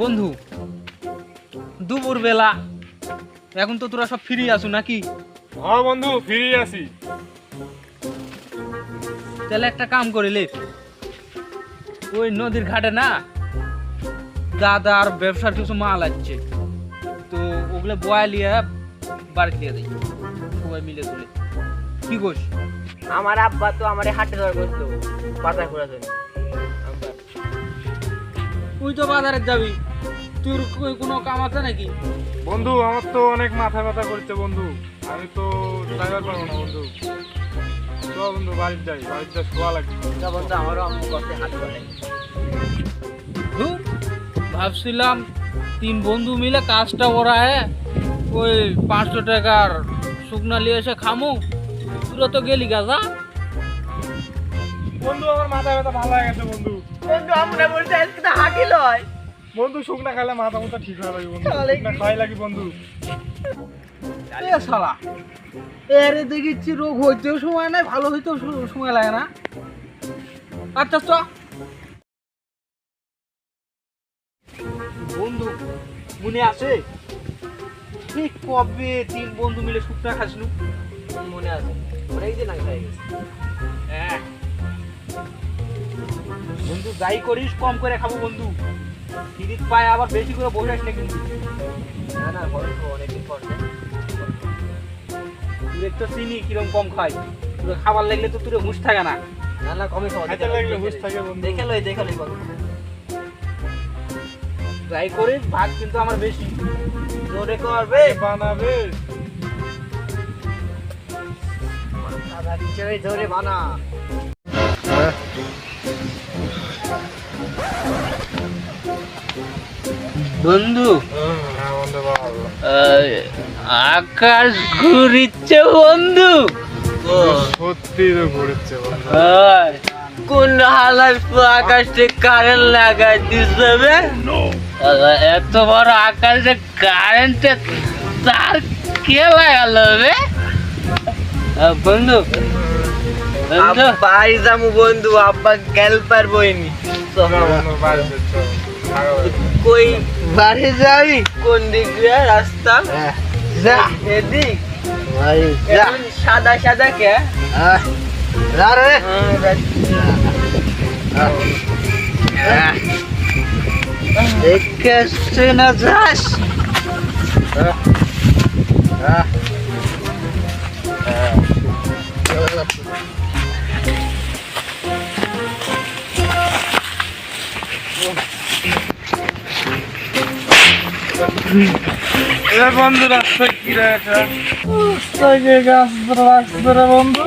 বন্ধু দুপুর বেলা এখন তো তোরা সব ফ্রি আছো নাকি? হ্যাঁ বন্ধু ফিরে আসি। তাহলে একটা কাম করিলে ওই নদীর ঘাটে না দাদা আর ব্যবসার কিছু মাল আছে। তো ওগুলো বয়ালিয়ে বাড়ি দিয়ে দেয় সবাই মিলে তুলে কি কোস আমার আব্বা তো আমার হাটে ধরে করতো বাজার করার জন্য। তুই তো বাজারে যাবি। তোর কই কোনো কাম আছে নাকি? বন্ধু আমার তো অনেক মাথা ব্যথা করছে বন্ধু। আমি তো ড্রাইভার পারব না বন্ধু। চ বন্ধু বাড়ির যাই বাড়ির যাই শোয়া লাগবে। তা বলতো আমারও আম্মু কাছে হাত ধরে। ভাবছিলাম তিন বন্ধু মিলে কাজটা ওরায় ওই পাঁচশো টাকার শুকনা নিয়ে এসে খামু। তোরা তো গেলি গাজা বন্ধু আমার মাথা ব্যথা ভালো হয়ে গেছে বন্ধু। বন্ধু আমরা বলতে আজকে তো হাঁটি লয়। বন্ধু শুকনা খাইলে মাথা মাথা ঠিক হয়ে লাগে বন্ধু। শুকনা খাই লাগি বন্ধু। এ শালা এরে দেখিচ্ছি রোগ হইতেও সময় নাই ভালো হইতেও সময় লাগে না। আচ্ছা চ। বন্ধু মনে আছে? ঠিক কবে তিন বন্ধু মিলে শুকনা খাসলু মনে আছে। অনেক দিন আগে গেছে। হ্যাঁ। বন্ধু যাই করিস কম করে খাব বন্ধু। ফিরিত পায় আবার বেশি করে বসে না কিন্তু। না না বন্ধু অনেকদিন পর। তুই তো চিনি কিরম কম খাই। তোর খাবার লাগলে তো তোর হুঁশ থাকে না। না না কমে খাওয়া খাইতে লাগলে হুঁশ থাকে বন্ধু। দেখে লই দেখে লই বন্ধু যাই করিস ভাগ কিন্তু আমার বেশি। জোরে করবে বানাবে? দাদা নিচে ধরে বানা। বন্ধু হ্যাঁ আকাশ ঘুরিচ্ছে বন্ধু। সত্যি তো ঘুরেছে বন্ধু কোন হালার আকাশে কারেন্ট লাগাই বে? এত বড় আকাশে কারেন্টে তার কে লাগালো আহ, বন্ধু বন্ধু। বাড়ি যাব বন্ধু আব্বা গেল হবে। কই বাড়ি যাবি? কোন দিক দিয়ে? রাস্তা? যা। এদিক? যা। সাদা সাদা কে? রে। দেখে না যাস। বন্ধু রাস্তা কি রাস্তাকে গাছ ধরে বন্ধু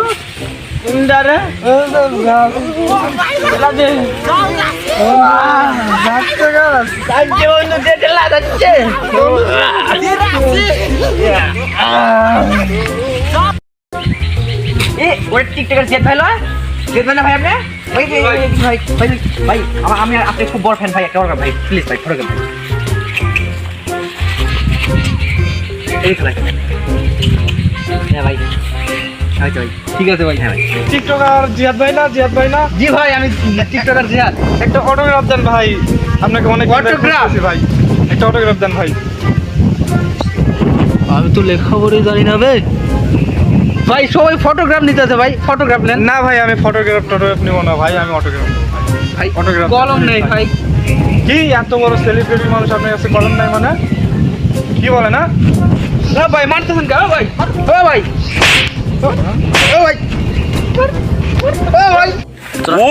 টিকটকের ভাই না আপনি আমি আপনি খুব বড় ফ্যান ভাই একটা ভাই প্লিজ ভাই ফটোগ্রাফ ভাই এই তো ভাই। হ্যাঁ ভাই ঠিক আছে ভাই। হ্যাঁ ভাই। টিকটকার ভাই না জিয়াদ ভাই না? জি ভাই আমি টিকটকার জিয়াদ একটা অটোগ্রাফ দেন ভাই। আপনাকে অনেক? খুশি ভাই। একটা অটোগ্রাফ দেন ভাই। আমি তো লেখাপড়ি জানি না বে। ভাই সবাই ফটোগ্রাফ নিতে আছে ভাই ফটোগ্রাফ নেন। না ভাই আমি ফটোগ্রাফ টটোগ্রাফ নিব না ভাই আমি অটোগ্রাফ ভাই। ভাই autograph কলম নেই ভাই। কি এত বড় সেলিব্রিটি মানুষ আপনার কাছে কলম নাই মানে? কি বলে না? না ভাই মারতেছেন কে ভাই? ও ভাই। ও ভাই। ও ভাই।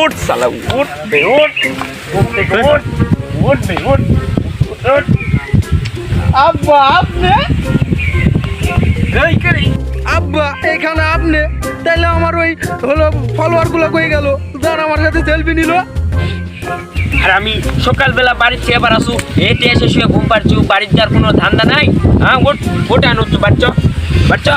উঠ সালা উঠ। বে উঠ উঠ। বে উঠ উঠ আব্বা আপনি? এই করি আব্বা এখানে আপনি। তাইলে আমার ওই হলো ফলোয়ারগুলো কই গেল? যার আমার সাথে সেলফি নিল। আর আমি সকালবেলা বাড়ির থেকে এবার আসু। এতে এসে শুয়ে ঘুম পাচ্ছি বাড়ির যার কোনো ধান্দা নাই। হ্যাঁ ওট আনো বাচ্চা বাচ্চা